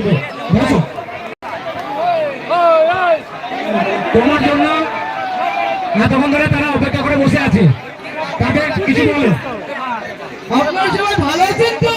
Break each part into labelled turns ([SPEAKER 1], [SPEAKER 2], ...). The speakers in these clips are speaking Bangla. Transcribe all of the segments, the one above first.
[SPEAKER 1] করব। বসো। তোমার জন্য এতক্ষণ ধরে তারা অপেক্ষা করে বসে আছে। তাকে কিছু বলো।
[SPEAKER 2] আপনারা সবাই ভালো আছেন তো?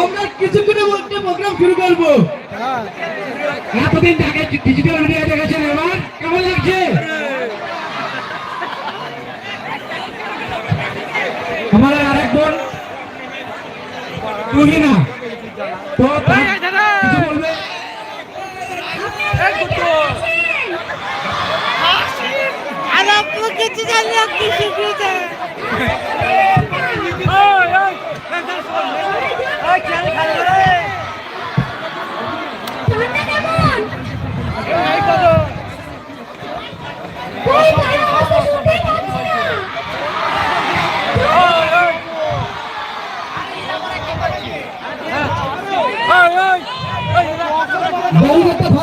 [SPEAKER 2] আমরা কিছুক্ষণের মধ্যে প্রোগ্রাম শুরু করব।
[SPEAKER 1] এতদিন তাকে ডিজিটাল মিডিয়া তুহিনা তো তার কিছু বলবে
[SPEAKER 3] আর কিছু আপনি করবে
[SPEAKER 2] ব্যারিকেড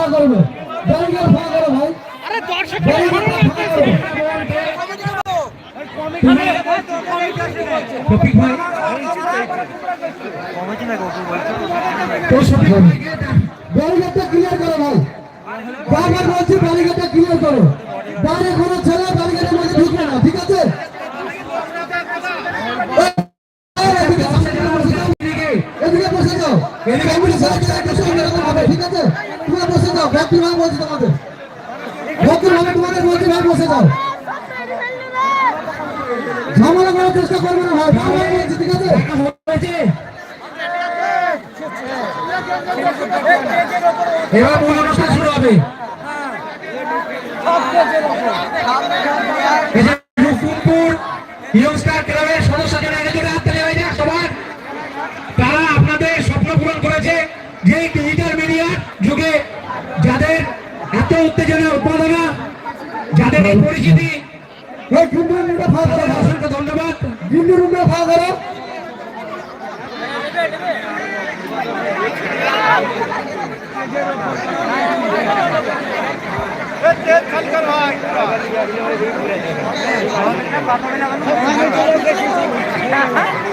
[SPEAKER 2] ফাঁকা করবে। ব্যারিকেড ফাঁকা করো ভাই।
[SPEAKER 1] আরে দর্শক
[SPEAKER 2] ব্যারিকেডটা ক্লিয়ার করো। ভাই। বারবার বলছি ব্যারিকেডটা ক্লিয়ার করো। বাইরে কোনো ছেলে ব্যারিকেডের মধ্যে ঢুকবে না ঠিক আছে এই, এদিকে,
[SPEAKER 1] এদিকে
[SPEAKER 2] এদিকে হবে ঠিক আছে তোমরা বসে যাও ভক্তি ভাই বলছি তোমাদের ভক্তি ভাবে তোমাদের বলছি ভাই বসে যাও ঝামেলা করার চেষ্টা করবে না ভাই ভাই বলছি ঠিক আছে
[SPEAKER 1] এবার মূল অনুষ্ঠান শুরু হবে এই করেছে যে ডিজিটাল মিডিয়ার যুগে যাদের এত উত্তেজনা উৎপাদনা যাদের এই পরিচিতি অসংখ্য ধন্যবাদ
[SPEAKER 2] কিন্তু রুমটা ফাঁকা করো
[SPEAKER 3] আরে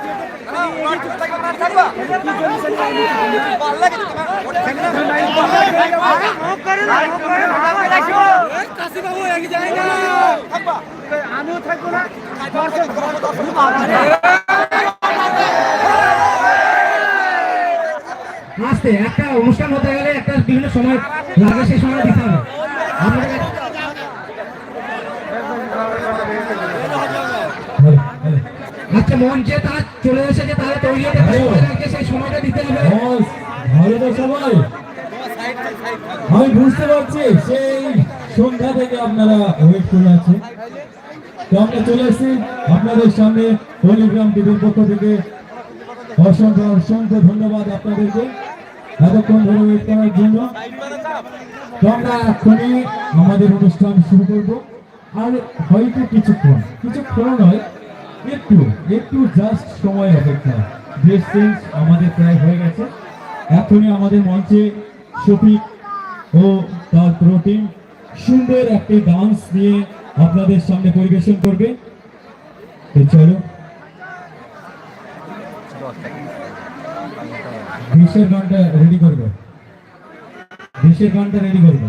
[SPEAKER 3] আমিও থাকব না
[SPEAKER 1] আসতে একটা অনুষ্ঠান হতে গেলে একটা বিভিন্ন সময় লাগে, সেই সময় দিতে হবে। আচ্ছা মঞ্চে চলে এসেছে তাহলে তৈরি হতে সেই সময়টা দিতে হবে।
[SPEAKER 4] ভালো তো সবাই। আমি বুঝতে পারছি সেই সন্ধ্যা থেকে আপনারা ওয়েট করে আছেন। তো আমরা চলে এসেছি আপনাদের সামনে হলিগ্রাম টিভির পক্ষ থেকে। অসংখ্য অসংখ্য ধন্যবাদ আপনাদেরকে এতক্ষণ ধরে ওয়েট করার জন্য। তো আমরা এখনই আমাদের অনুষ্ঠান শুরু করব। আর হয়তো কিছুক্ষণ কিছুক্ষণ নয় একটু একটু জাস্ট সময় অপেক্ষা। ড্রেস আমাদের প্রায় হয়ে গেছে। এখনই আমাদের মঞ্চে শফিক ও তার প্রোটিন সুন্দর একটি ডান্স নিয়ে আপনাদের সামনে পরিবেশন করবে। চলো। বিশ্বের গানটা রেডি করব। বিশ্বের গানটা রেডি করব।